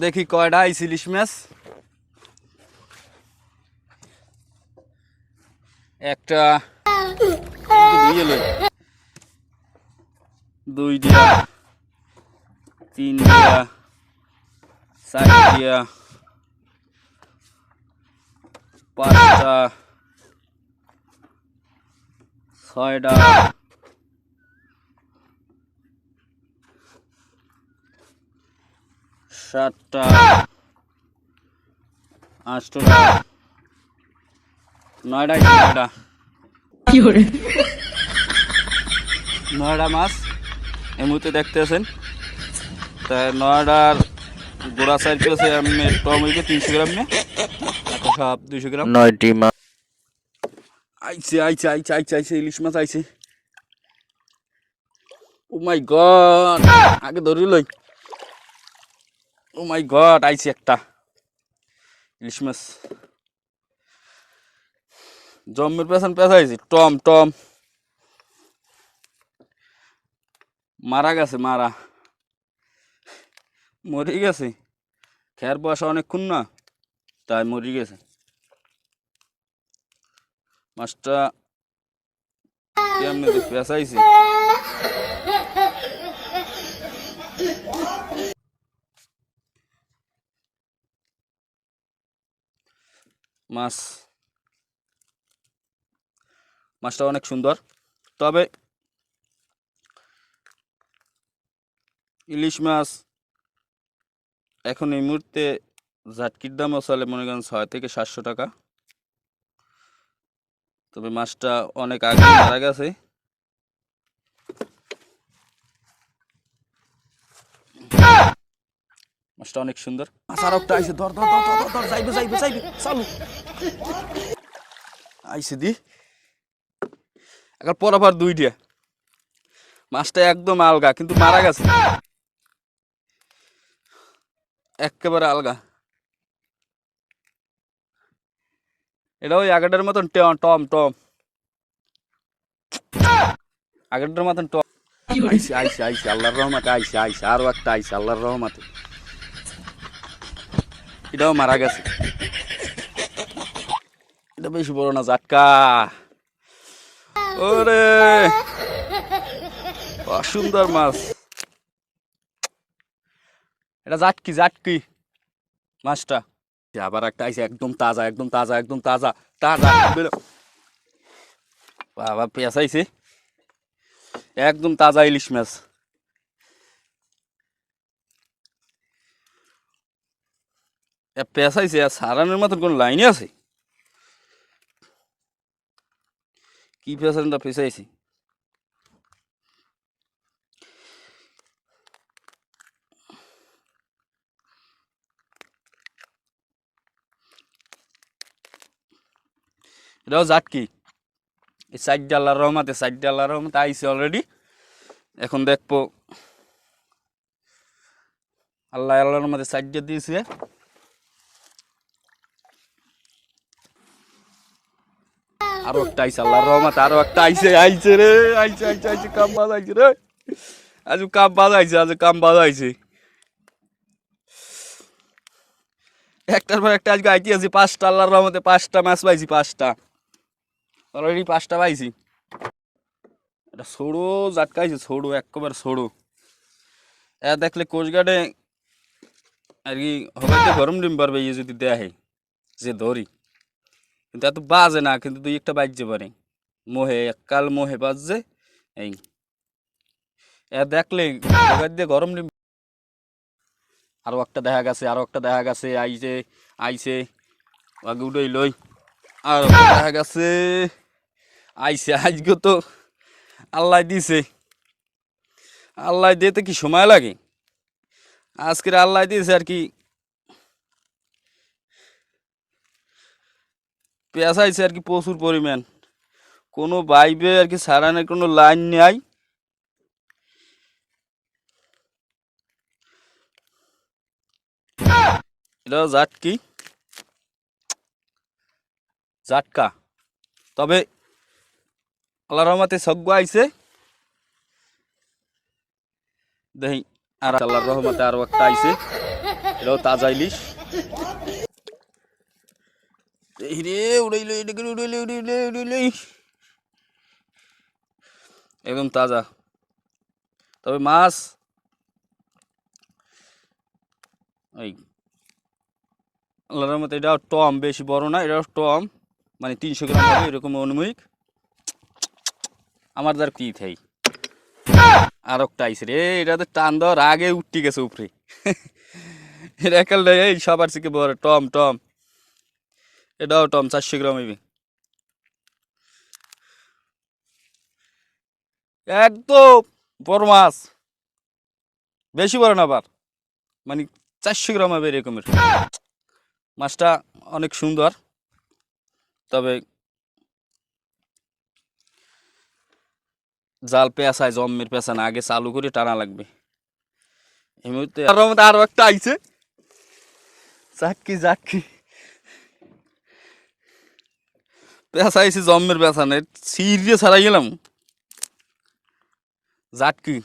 দেখি কয়টা আইসি ইলিশ মাছ একটা দিয়া। চার দিয়া। পাঁচটা। ছয়টা। সাতটা আটটা নয়টা নয়টা? নয়টা মাছ এই মুহূর্তে দেখতেছেন তা নয়টার গোড়া সাইড পেয়েছে এমনি টম হইবে তিনশো গ্রাম নিয়ে সব দুইশো গ্রাম। নয়টি মাছ আইছে আইছে আইছে আইছে আইছে ইলিশ মাছ আইছে। Oh my god! আগে ধরি লই। ও মাই গড আইছে একটা। ইলিশ মাছ। জম্মের পেছন পেছাইছে টম টম। মারা গেছে, মারা। মরে গেছে। খেয়ার বসা অনেকক্ষণ না, তাই মরে গেছে। মাছটা কেমনে পেঁচাইছে। মাছ। মাছটা অনেক সুন্দর। তবে ইলিশ মাছ এখন এই মুহূর্তে ঝাটকির দাম চলে মনে করেন ছয় থেকে সাতশো টাকা। তবে মাছটা অনেক আগে মারা গেছে। মাছটা অনেক সুন্দর। মাছ আর ধর ধর ধর ধর, ধর যাইবে যাইবে যাইবে। চালু। আইছে দি। এখন পরাবার দুইটা মাছটা একদম আলগা কিন্তু মারা গেছে। একেবারে আলগা। এটা ওই আগেরটার মতন টম টম। আগেরটার মতন টম আইসে আইসে আইসে আল্লাহর রহমাতে আইসে আইসে আরও একটা আইসে আল্লাহর রহমাতে। এটাও মারা গেছে। এটা বেশি বড় না, জাটকা। ওরে! সুন্দর মাছ। এটা জাটকি জাটকি মাছটা। আবার একটা আইসে একদম তাজা একদম তাজা একদম তাজা তাজা। বাবা, পেঁয়াজ আইছে। একদম তাজা ইলিশ মাছ। আইছে আর সারানোর মতন কোন লাইনে আছে? কি পেঁয়াজ পেঁচাইছি এটাও জাটকি এই সাইডটা আল্লাহর রহমাতে সাইডটা আল্লাহর রহমতে আইসে অলরেডি এখন দেখব। আল্লাহ আল্লাহর রহমতে সাইডটা দিয়েছে। আরও একটা আইসে আল্লাহর রহমতে আরও একটা আইসে আইছে রে, আইছে আইছে আইছে, কাম বাজ আইছে রে। আজ কাম বাজ আইছে আজ কাম বাজ আইছে। একটার পর একটা আজকে আইতে আছি, পাঁচটা, আল্লাহর রহমতে পাঁচটা মাছ পাইছি, পাঁচটা। অলরেডি পাঁচটা পাইছি। এটা ছোড়ো, জাটকাইছে, ছোড়ো, একবার ছোড়ো। এ দেখলে কোচগার্ডে আর কি হয়তো গরম ডিম পারবে ইয়ে যদি দেয় যে ধরি কিন্তু এত বাজে না, কিন্তু দুই একটা বাজতে পারে। মোহে এককাল মোহে বাজছে, এই। দেখলে গরম ডিম আরও একটা দেখা গেছে, আরও একটা দেখা গেছে, আইছে আইছে, আগে উঠেই লই। আর দেখা গেছে, আইছে, আজকে তো আল্লাহ দিছে। আল্লাহ দিতে কি সময় লাগে? আজকের আল্লাহ দিয়েছে আর কি পেঁয়াজ আইছে আর কি প্রচুর পরিমাণ। কোনো বাইবে আর কি সারানোর কোনো লাইন নেই। এটাও জাটকি। জাটকা। তবে আল্লাহ রহমতে সজ্ঞ আইছে। দেখি আর আল্লাহর রহমতে আরও একটা আইছে। এটাও তাজা ইলিশ। রে একদম তাজা। তবে মাছ, এই, আল্লাহর মতো এটাও টম, বেশি বড় না, এটাও টম মানে তিনশো গ্রাম এরকম অনুমিক। আমার দ্বার কি থাই? আর একটা আইসে রে, এটা তো টান দেওয়ার আগে উঠতে গেছে উপরে। এটা একাল সবার থেকে বড়, টম টম। এটাও টম, চারশো গ্রাম হইবে একদম বড় মাছ। বেশি বড় না আবার। মানে চারশো গ্রাম হবে এরকমের। মাছটা অনেক সুন্দর। তবে জাল পেঁচায় জম্মের পেঁচা না, আগে চালু করে টানা লাগবে। এই মুহূর্তে আরও একটা আইছে। চাক্কি চাক্কি পেঁচা আইছে জম্মের পেঁচা নেই সিরিয়াস ছাড়াই গেলাম। জাটকি